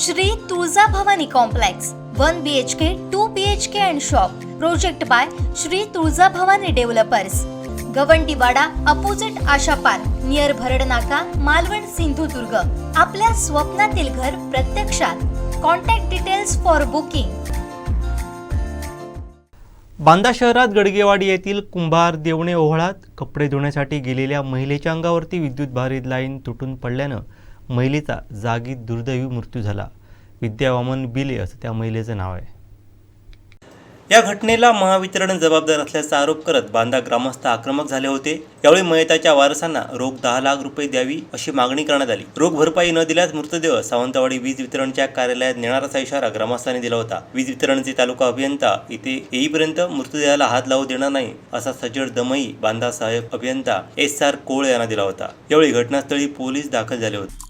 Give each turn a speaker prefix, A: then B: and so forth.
A: Shri Tulja Bhavani complex one B H K two B H K and shop project by Shri Tulja Bhavani developers Gawandiwada opposite Asha park near Bharad Naka Malvan Sindhudurg. आपल्या स्वप्नातील घर प्रत्यक्षात. Contact details for booking
B: Banda शहरात गडगेवाडी येथील कुंभार देवणे ओहळात कपडे धुण्यासाठी गेलेल्या महिलेच्या अंगावरती विद्युत भारित लाईन तुटून पडल्यानं महिलेचा जागी दुर्दैवी मृत्यू झाला. विद्या वामन बिले असं त्या महिलेचं नाव आहे. या घटनेला महावितरण जबाबदार असल्याचा आरोप करत बांदा ग्रामस्थ आक्रमक झाले होते. यावेळी मयताच्या वारसांना रोख दहा लाख रुपये द्यावी अशी मागणी करण्यात आली. रोख भरपाई न दिल्यास मृतदेह सावंतवाडी वीज वितरणच्या कार्यालयात नेणार असा इशारा ग्रामस्थांनी दिला होता. वीज वितरणचे तालुका अभियंता इथे येईपर्यंत मृतदेहाला हात लावू देणार नाही असा सज्जड दमई बांदा सहाय्यक अभियंता एस आर कोळ यांना दिला होता. यावेळी घटनास्थळी पोलीस दाखल झाले होते.